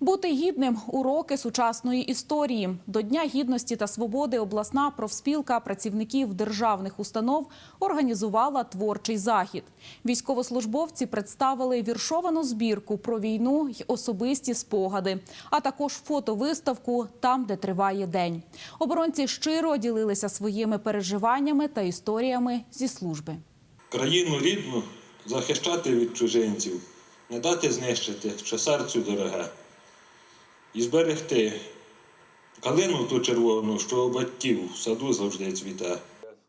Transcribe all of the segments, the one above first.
Бути гідним уроки сучасної історії. До Дня гідності та свободи обласна профспілка працівників державних установ організувала творчий захід. Військовослужбовці представили віршовану збірку про війну й особисті спогади, а також фотовиставку там, де триває день. Оборонці щиро ділилися своїми переживаннями та історіями зі служби. Країну рідну захищати від чужинців, не дати знищити, що серцю дороге, і зберегти калину ту червону, що батьків в саду завжди цвіте.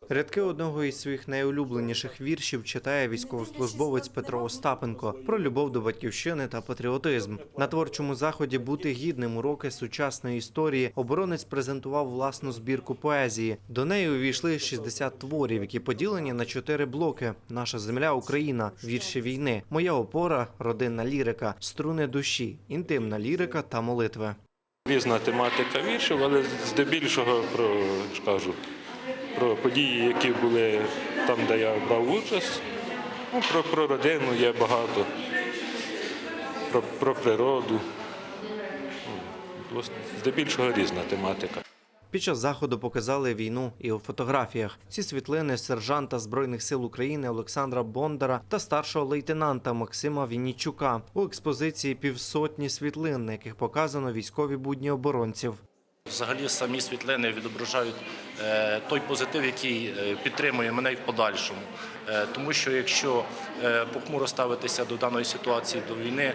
Рядки одного із своїх найулюбленіших віршів читає військовослужбовець Петро Остапенко про любов до батьківщини та патріотизм. На творчому заході бути гідним уроки сучасної історії. Оборонець презентував власну збірку поезії. До неї увійшли 60 творів, які поділені на чотири блоки: наша земля, Україна, вірші війни, моя опора, родинна лірика, струни душі, інтимна лірика та молитви. Різна тематика віршів, але здебільшого про, кажу, про події, які були там, де я брав участь. Ну, про, про родину є багато, про, про природу. Ну, Здебільшого різна тематика. Під час заходу показали війну і у фотографіях. Ці світлини сержанта збройних сил України Олександра Бондара та старшого лейтенанта Максима Віннічука. У експозиції півсотні світлин, на яких показано військові будні оборонців. Взагалі самі світлини відображають е, той позитив, який е, підтримує мене і в подальшому. Е, Тому що якщо похмуро ставитися до даної ситуації, до війни,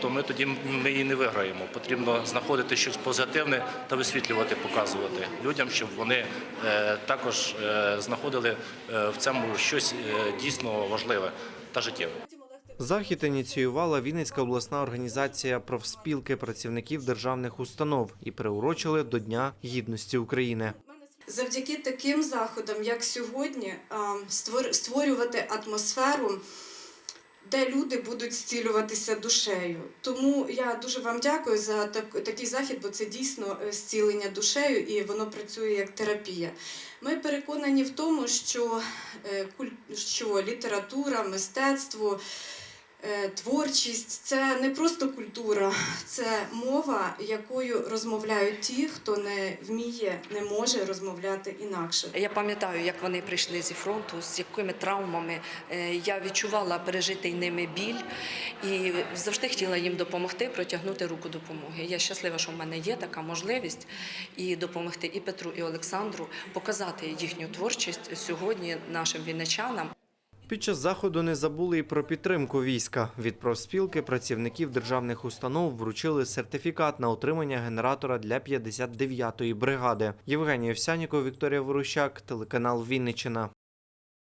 то ми тоді ми її не виграємо. Потрібно знаходити щось позитивне та висвітлювати, показувати людям, щоб вони також знаходили в цьому щось дійсно важливе та життєве. Захід ініціювала Вінницька обласна організація профспілки працівників державних установ і приурочили до Дня гідності України. Завдяки таким заходам, як сьогодні, створювати атмосферу, де люди будуть зцілюватися душею. Тому я дуже вам дякую за так- такий захід, бо це дійсно е, зцілення душею і воно працює як терапія. Ми переконані в тому, що, е, що література, мистецтво. Е, Творчість це не просто культура, це мова, якою розмовляють ті, хто не вміє, не може розмовляти інакше. Я пам'ятаю, як вони прийшли зі фронту, з якими травмами. Е, Я відчувала пережитий ними біль і завжди хотіла їм допомогти, протягнути руку допомоги. Я щаслива, що в мене є така можливість і допомогти і Петру, і Олександру показати їхню творчість сьогодні нашим вінничанам. Під час заходу не забули і про підтримку війська. Від профспілки працівників державних установ вручили сертифікат на отримання генератора для 59-ї бригади. Євгеній Овсяніков, Вікторія Ворущак, телеканал Вінниччина.